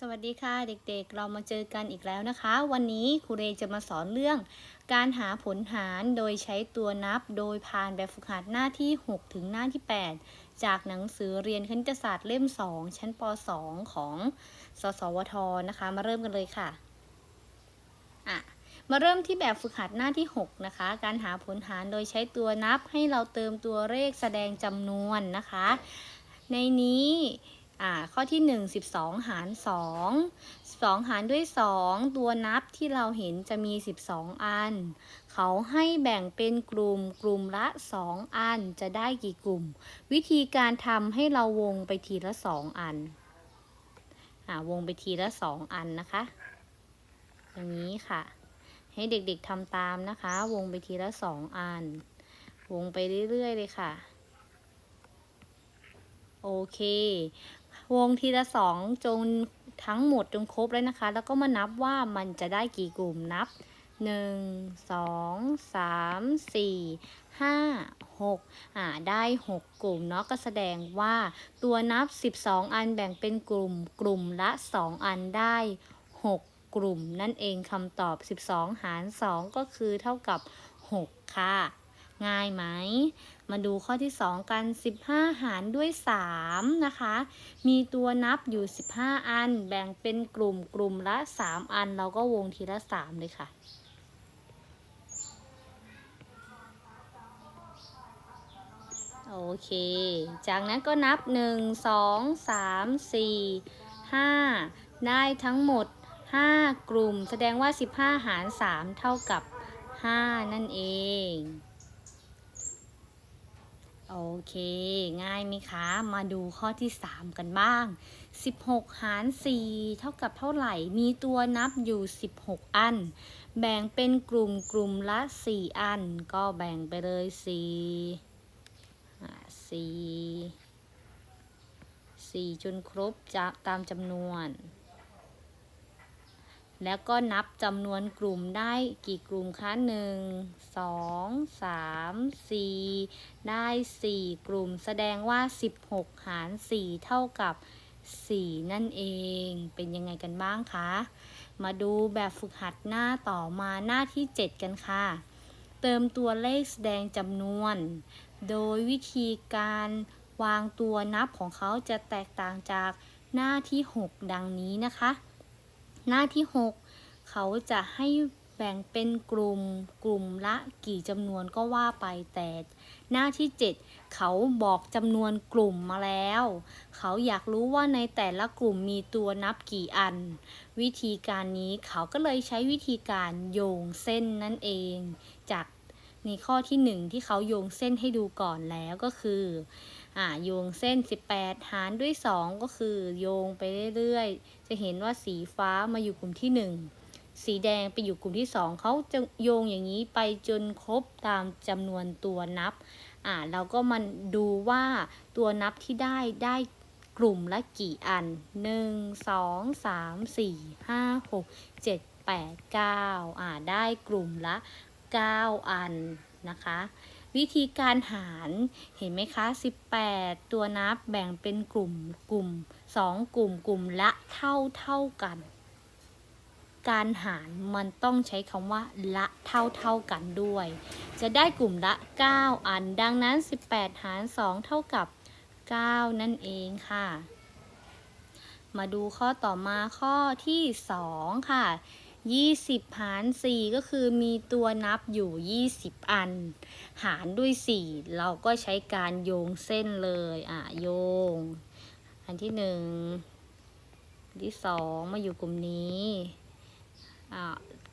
สวัสดีค่ะเด็กๆเรามาเจอกันอีกแล้วนะคะ วันนี้ครูเรจะมาสอนเรื่อง การหาผลหารโดยใช้ตัวนับ โดยผ่านแบบฝึกหัดหน้าที่ 6 ถึงหน้าที่ 8 จากหนังสือเรียนคณิตศาสตร์เล่ม 2 ชั้นป .2 ของสสวทนะคะ มาเริ่มกันเลยค่ะอะ มาเริ่มที่แบบฝึกหัดหน้าที่ 6 นะคะ การหาผลหารโดยใช้ตัวนับให้เราเติมตัวเลขแสดงจำนวนนะคะ ในนี้ อ่าข้อที่ 1 12 หาร 2 12 หารด้วย 2 ตัวนับที่เราเห็นจะมี 12 อัน เขาให้แบ่งเป็นกลุ่มกลุ่มละ 2 อันจะได้กี่กลุ่ม วิธีการทำให้เราวงไปทีละ 2 อันอ่าวงไปทีละ 2 อันนะคะ อย่างนี้ค่ะ ให้เด็กๆทำตามนะคะ วงไปทีละ 2 อัน วงไปเรื่อยๆเลยค่ะ โอเค วงทีละสองจนทั้งหมดจนครบแล้วนะคะ แล้วก็มานับว่ามันจะได้กี่กลุ่มนับ 1 2 3 4 5 6อ่าได้ 6 กลุ่มเนาะก็แสดงว่าตัวนับ 12 อันแบ่งเป็นกลุ่ม กลุ่มละ 2 อันได้ 6 กลุ่ม นั่นเองคำตอบ 12 หาร 2 ก็คือเท่ากับ 6 ค่ะ ง่ายไหม มาดูข้อที่ 2 กัน 15 หารด้วย 3 นะคะ มีตัวนับอยู่ 15 อัน แบ่งเป็นกลุ่มกลุ่มละ 3 อัน เราก็วงทีละ 3 เลยค่ะโอเค จากนั้นก็นับ 1 2 3 4 5 ได้ทั้งหมด 5 กลุ่ม แสดงว่า 15 หาร 3 เท่ากับ 5 นั่นเอง โอเค ง่ายไหมคะ มาดูข้อที่ 3 กันบ้าง 16 หาร 4 เท่ากับเท่าไหร่ มีตัวนับอยู่ 16 อัน แบ่งเป็นกลุ่มกลุ่มละ 4 อัน ก็แบ่งไปเลย4อ่า4 4 จนครบจะตามจำนวน แล้วก็นับจำนวนกลุ่มได้กี่กลุ่มคะหนึ่งสองสามสี่ได้สี่กลุ่ม แสดงว่า 16 หาร 4 เท่ากับ 4 นั่นเอง เป็นยังไงกันบ้างคะ มาดูแบบฝึกหัดหน้าต่อมาหน้าที่ 7 กันค่ะ เติมตัวเลขแสดงจำนวน โดยวิธีการวางตัวนับของเขาจะแตกต่างจากหน้าที่ 6 ดังนี้นะคะ หน้าที่ 6 เขาจะให้แบ่งเป็นกลุ่มกลุ่มละกี่จำนวนก็ว่าไปแต่ หน้าที่ 7 เขาบอกจำนวนกลุ่มมาแล้ว เขาอยากรู้ว่าในแต่ละกลุ่มมีตัวนับกี่อัน วิธีการนี้เขาก็เลยใช้วิธีการโยงเส้นนั่นเอง จากในข้อที่ 1 ที่เขาโยงเส้นให้ดูก่อนแล้วก็คือ อ่าโยงเส้น 18 หารด้วย 2 ก็คือโยงไปเรื่อยๆ จะเห็นว่าสีฟ้ามาอยู่กลุ่มที่ 1 สีแดงไปอยู่กลุ่มที่ 2 เขาจะโยงอย่างนี้ไปจนครบตามจำนวนตัวนับอ่าเราก็มาดูว่าตัวนับที่ได้ได้กลุ่มละกี่อัน 1 2 3 4 5 6 7 8 9อ่าได้กลุ่มละ 9 อันนะคะ วิธีการหารเห็นไหมคะ 18 ตัวนับแบ่งเป็นกลุ่มกลุ่ม 2 กลุ่มกลุ่มละเท่าเท่ากัน การหารมันต้องใช้คำว่า ละเท่าเท่ากันด้วย จะได้กลุ่มละ 9 อัน ดังนั้น 18 หาร 2 เท่ากับ 9 นั่นเองค่ะ มาดูข้อต่อมาข้อที่ 2 ค่ะ 20 หาร 4 ก็คือมีตัวนับอยู่ 20 อัน หารด้วย 4 เราก็ใช้การโยงเส้นเลย อะ โยง อันที่1อันที่ 2 มาอยู่กลุ่มนี้ อะ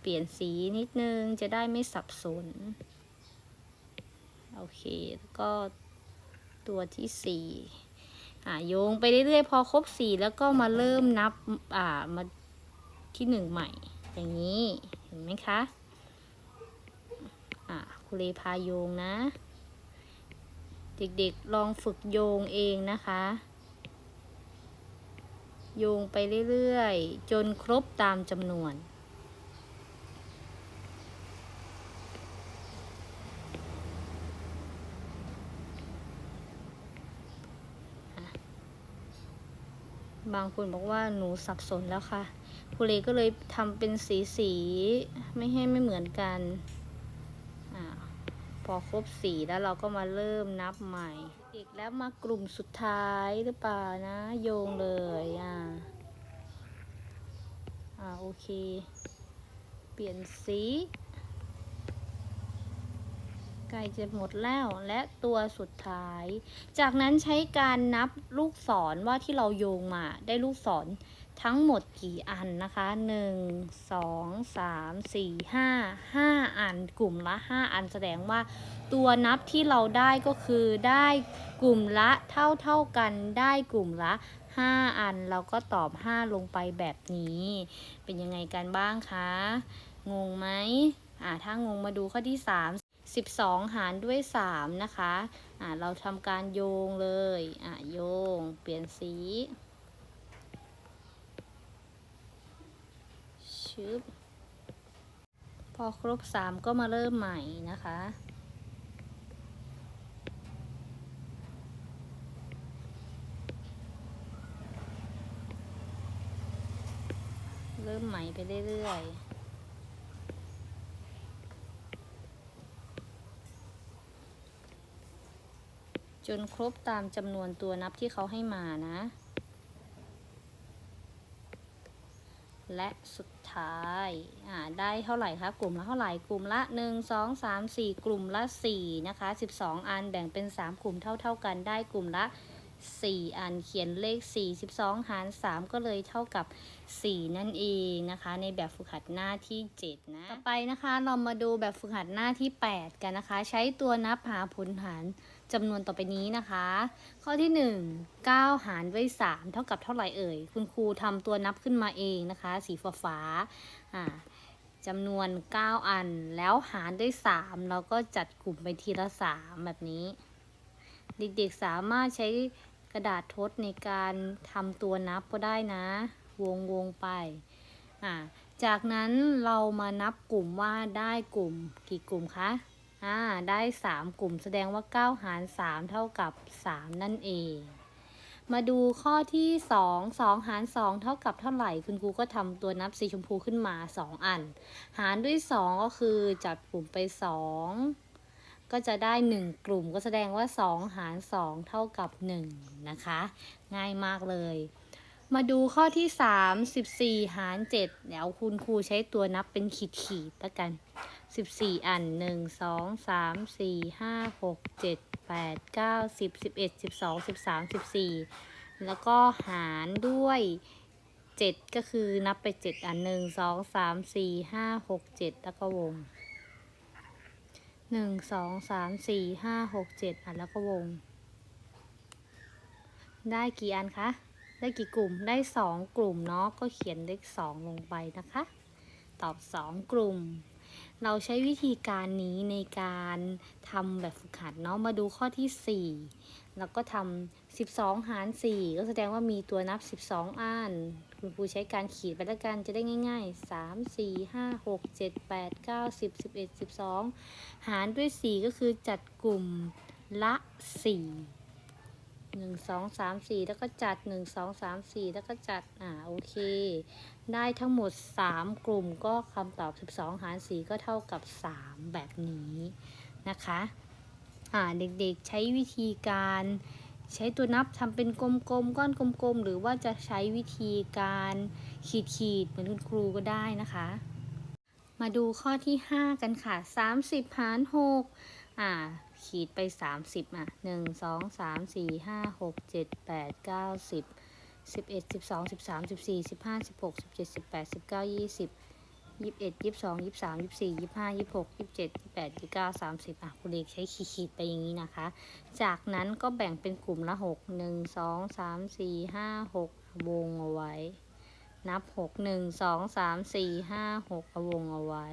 เปลี่ยนสีนิดนึงจะได้ไม่สับสน โอเค แล้วก็ตัวที่ 4 อะ โยงไปเรื่อยๆ พอครบ 4 แล้วก็มาเริ่มนับ อ่ามาที่1ใหม่ อย่างนี้ เห็นไหมคะ อะครูเลพาโยงนะ เด็กๆลองฝึกโยงเองนะคะ โยงไปเรื่อยๆ จนครบตามจำนวนบางคนบอกว่าหนูสับสนแล้วค่ะ ครูเลก็เลยทำเป็นสีสีๆไม่ให้ไม่เหมือนกันอพอครบสีแล้วเราก็มาเริ่มนับใหม่อีกแล้วมากลุ่มสุดท้ายหรือเปล่านะโยงเลยอ่าอ่าโอเค เปลี่ยนสี ใกล้จะหมดแล้วและตัวสุดท้าย จากนั้นใช้การนับลูกศรว่าที่เราโยงมาได้ลูกศรทั้งหมดกี่อันนะคะหนึ่งสองสามสี่ห้าห้าอัน กลุ่มละห้าอันแสดงว่า ตัวนับที่เราได้ก็คือได้กลุ่มละเท่าเท่ากันได้กลุ่มละ 5 อัน เราก็ตอบ 5 ลงไปแบบนี้ เป็นยังไงกันบ้างคะ งงไหมอ่าถ้างงมาดูข้อที่ 3 12 หารด้วย 3 นะคะอ่าเราทำการโยงเลยอ่าโยง เปลี่ยนสีชึบพอครบ 3 ก็มาเริ่มใหม่นะคะเริ่มใหม่ไปเรื่อยๆ จนครบตามจำนวนตัวนับที่เขาให้มานะ และสุดท้าย อ่า ได้เท่าไหร่คะ กลุ่มละเท่าไหร่ กลุ่มละ 1 2 3 4 กลุ่มละ 4 นะคะ 12 อันแบ่งเป็น 3 กลุ่มเท่า ๆ กันได้กลุ่มละ 4 อันเขียนเลข 4 12 หาร 3 ก็เลยเท่ากับ 4 นั่นเองนะคะ ในแบบฝึกหัดหน้าที่ 7 นะ ต่อไปนะคะ เรามาดูแบบฝึกหัดหน้าที่ 8 กันนะคะ ใช้ตัวนับหาผลหาร จำนวนต่อไปนี้นะคะ ข้อที่ 1 9 หารด้วย 3 เท่ากับเท่าไหร่เอ่ย คุณครูทำตัวนับขึ้นมาเองนะคะ สีฟ้าฟ้าอ่าจำนวน 9 อัน แล้วหารด้วย 3 เราก็จัดกลุ่มไปทีละ 3 แบบนี้ เด็กๆสามารถใช้กระดาษทดในการทำตัวนับก็ได้นะ วงวงๆไป อ่า จากนั้นเรามานับกลุ่มว่าได้กลุ่มกี่กลุ่มคะ อ่าได้ 3 กลุ่มแสดงว่า 9 หาร 3 เท่ากับ 3 นั่นเอง มาดูข้อที่ 2 2 หาร 2 เท่ากับเท่าไหร่ คุณครูก็ทำตัวนับสีชมพูขึ้นมา 2 อัน หารด้วย 2 ก็คือจัดกลุ่มไป 2 ก็จะได้ 1 กลุ่มก็แสดงว่า 2 หาร 2 เท่ากับ 1 นะคะ ง่ายมากเลย มาดูข้อที่3 14หาร7เดี๋ยวคุณครูใช้ตัวนับเป็นขีดขีดล้วกัน14อัน1 2 3 4 5 6 7 8 9 10 11 12 13 14แล้วก็หารด้วย7ก็คือนับไป7อัน1 2 3 4 5 6 7แล้วก็วงหนึ่งสองสามสี่ห้าหกเจ็ดอะแล้วก็วง ได้กี่อันคะ ได้กี่กลุ่มได้สองกลุ่มเนาะก็เขียนเลขสองลงไปนะคะ ตอบสองกลุ่ม เราใช้วิธีการนี้ในการทำแบบฝึกหัดเนาะมาดูข้อที่สี่แล้วก็ทำสิบสองหารสี่ก็แสดงว่ามีตัวนับสิบสองอันคุณครูใช้การขีดไปแล้วกันจะได้ง่ายๆสามสี่ห้าหกเจ็ดแปดเก้าสิบสิบเอ็ดสิบสองหารด้วย 4 ก็คือจัดกลุ่มละ 4 1 2 3 4แล้วก็จัด1 2 3 4แล้วก็จัด อ่า โอเค ได้ทั้งหมด3กลุ่มก็คำตอบ12หาร4ก็เท่ากับ3แบบนี้นะคะ อ่า เด็กๆใช้วิธีการใช้ตัวนับทำเป็นกลมๆก้อนกลมๆ หรือว่าจะใช้วิธีการขีดๆเหมือนคุณครูก็ได้นะคะ มาดูข้อที่ 5 กันค่ะ 30 หาร 6 อ่า ขีดไป 30 อะ 1 2 3 4 5 6 7 8 9 10 11 12 13 14 15 16 17 18 19 20 21 22 23 24 25 26 27 28 29 30อะคุณเอกใช้ขีดๆไปอย่างนี้นะคะ จากนั้นก็แบ่งเป็นกลุ่มละ 6 1 2 3 4 5 6 วงเอาไว้ นับหกหนึ่งสองสามสี่ห้าหกเอาวงเอาไว้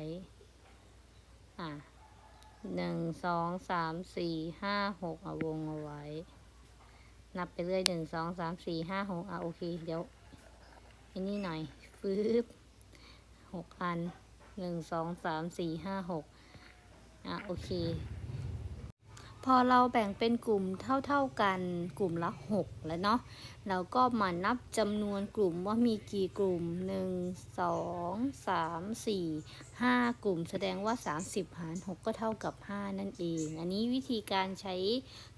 อะ หนึ่งสองสามสี่ห้าหกเอาวงเอาไว้ นับไปเรื่อยหนึ่งสองสามสี่ห้าหกอะโอเค เดี๋ยวอันนี้หน่อยฟืบหกอันหนึ่งสองสามสี่ห้าหกอะโอเค อเราแบ่งเป็นกลุ่มเท่าๆกันกลุ่มละ 6 แล้วเนาะเราก็มานับจำนวนกลุ่มว่ามีกี่กลุ่ม 1 2 3 4 5 กลุ่ม แสดงว่า 30 หาร 6 ก็เท่ากับ 5 นั่นเอง อันนี้วิธีการใช้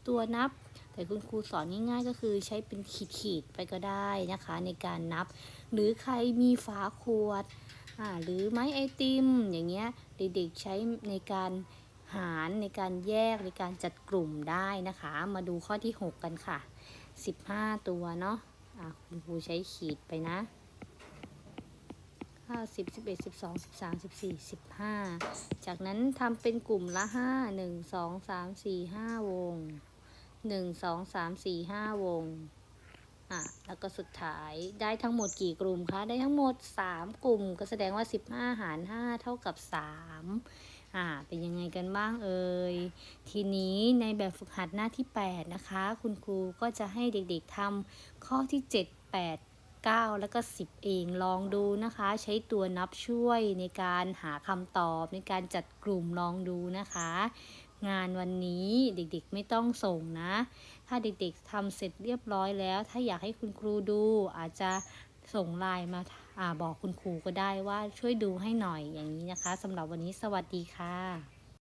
ตัวนับ แต่คุณครูสอนง่ายๆก็คือใช้เป็นขีดๆไปก็ได้นะคะในการนับ หรือใครมีฝาขวดหรือไม้ไอติม อย่างเงี้ยเด็กๆใช้ในการ หารในการแยกในการจัดกลุ่มได้นะคะ มาดูข้อที่ 6 กันค่ะ 15 ตัวเนาะะคุณครูใช้ขีดไปนะ9 10 11 12 13 14 15 จากนั้นทำเป็นกลุ่มละ 5 1 2 3 4 5 วง 1 2 3 4 5 วง อะ แล้วก็สุดท้ายได้ทั้งหมดกี่กลุ่มคะ ได้ทั้งหมด 3 กลุ่ม ก็แสดงว่า 15 หาร 5 เท่ากับ 3 อ่าเป็นยังไงกันบ้างเอ่ย ทีนี้ในแบบฝึกหัดหน้าที่ 8 นะคะ คุณครูก็จะให้เด็กๆทำข้อที่ 7 8 9 แล้วก็ 10 เองลองดูนะคะ ใช้ตัวนับช่วยในการหาคำตอบในการจัดกลุ่มลองดูนะคะ งานวันนี้เด็กๆไม่ต้องส่งนะ ถ้าเด็กๆทำเสร็จเรียบร้อยแล้ว ถ้าอยากให้คุณครูดูอาจจะส่งไลน์มา อบอกคุณครูก็ได้ว่าช่วยดูให้หน่อยอย่างนี้นะคะสำหรับวันนี้สวัสดีค่ะ